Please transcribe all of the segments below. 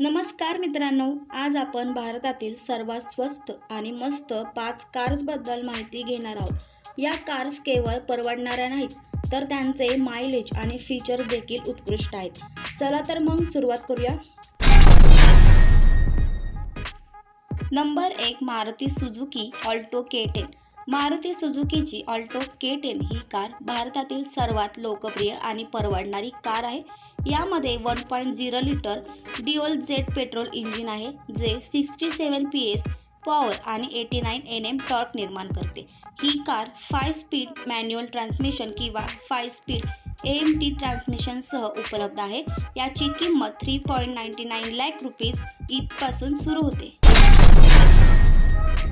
नमस्कार मित्रांनो आज आपण भारतातील सर्वात स्वस्त आणि मस्त पाच कार्सबद्दल माहिती घेणार आहोत. या कार्स केवळ परवडणाऱ्या नाहीत तर त्यांचे मायलेज आणि फीचर देखील उत्कृष्ट आहेत. चला तर मग सुरुवात करूया. नंबर एक Maruti Suzuki Alto K ten. Maruti सुझुकीची Alto K ten ही कार भारतातील सर्वात लोकप्रिय आणि परवडणारी कार आहे. यामध्ये one point zero litre dual jet petrol engine आहे जे sixty seven P S power आणि eighty nine N M torque निर्माण करते. ही car five speed manual transmission किंवा five speed A M T ट्रान्समिशनसह उपलब्ध आहे. याची किंमत three point ninety nine lakh rupees इथपासून सुरू होते.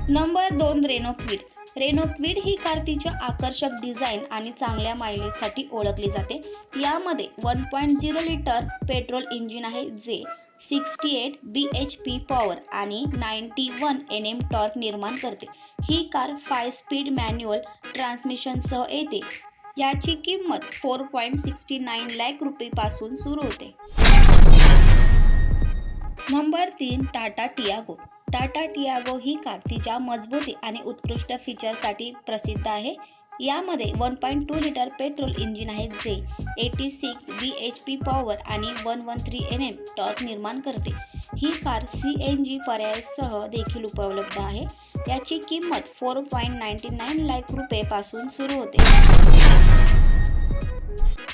नंबर दोन रेनो क्विड रेनो क्विड ही कार तिच्या आकर्षक डिझाईन आणि चांगल्या मायलेजसाठी ओळखली जाते. यामध्ये one point zero litre petrol engine आहे जे sixty eight B H P power आणि ninety one N M torque निर्माण करते. ही कार फाय स्पीड मॅन्युअल ट्रान्समिशनसह येते. याची किंमत four point sixty nine lakh रुपयेपासून सुरू होते. नंबर तीन टाटा टियागो. टाटा टियागो ही कार तिच्या मजबूती आणि उत्कृष्ट फीचरसाठी प्रसिद्ध आहे. यामध्ये one point two litre petrol engine आहे जे eighty six B H P power आणि one one three N M torque निर्माण करते. ही कार सी एन जी पर्यायासह देखील उपलब्ध आहे. याची किंमत four point ninety nine lakh रुपयेपासून सुरू होते.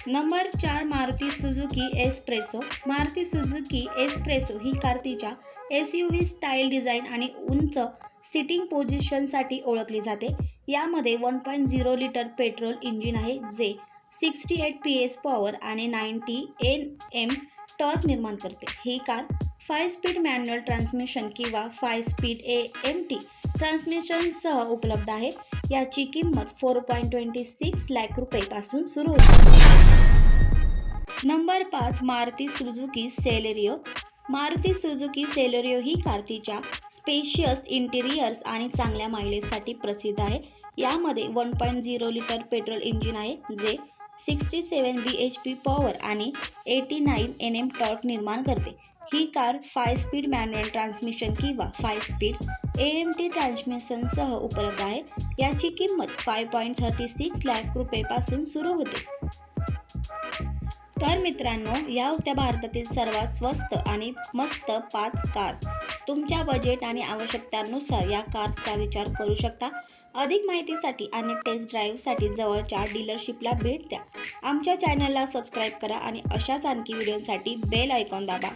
नंबर चार Maruti Suzuki S-Presso. Maruti Suzuki S-Presso ही कार तिच्या S U V style design आणि उंच सिटिंग पोझिशनसाठी ओळखली जाते. यामध्ये one point zero litre petrol engine आहे जे sixty eight P S power आणि नाईन्टी एन एम टॉर्क निर्माण करते. ही car five speed manual transmission किंवा five speed A M T ट्रान्समिशनसह उपलब्ध आहे. याची किंमत four point twenty six lakh रुपयेपासून सुरू होते. नंबर पाच Maruti Suzuki Celerio. Maruti Suzuki Celerio ही कार तिच्या स्पेशियस इंटेरियर्स आणि चांगल्या मायलेजसाठी प्रसिद्ध आहे. यामध्ये one point zero litre petrol engine आहे जे sixty seven B H P power आणि eighty nine N M torque निर्माण करते. ही car five speed manual transmission किंवा five speed A M T ट्रान्समिशनसह उपलब्ध आहे. याची किंमत five point thirty six lakh रुपयेपासून सुरू होते. तर मित्रांनो या होत्या भारतातील सर्वात स्वस्त आणि मस्त पाच कार्स तुमच्या बजेट आणि आवश्यकतांनुसार या कार्सचा विचार करू शकता. अधिक माहितीसाठी आणि टेस्ट ड्राईव्हसाठी जवळच्या डीलरशिपला भेट द्या. आमच्या चॅनलला सबस्क्राईब करा आणि अशाच आणखी व्हिडिओसाठी बेल आयकॉन दाबा.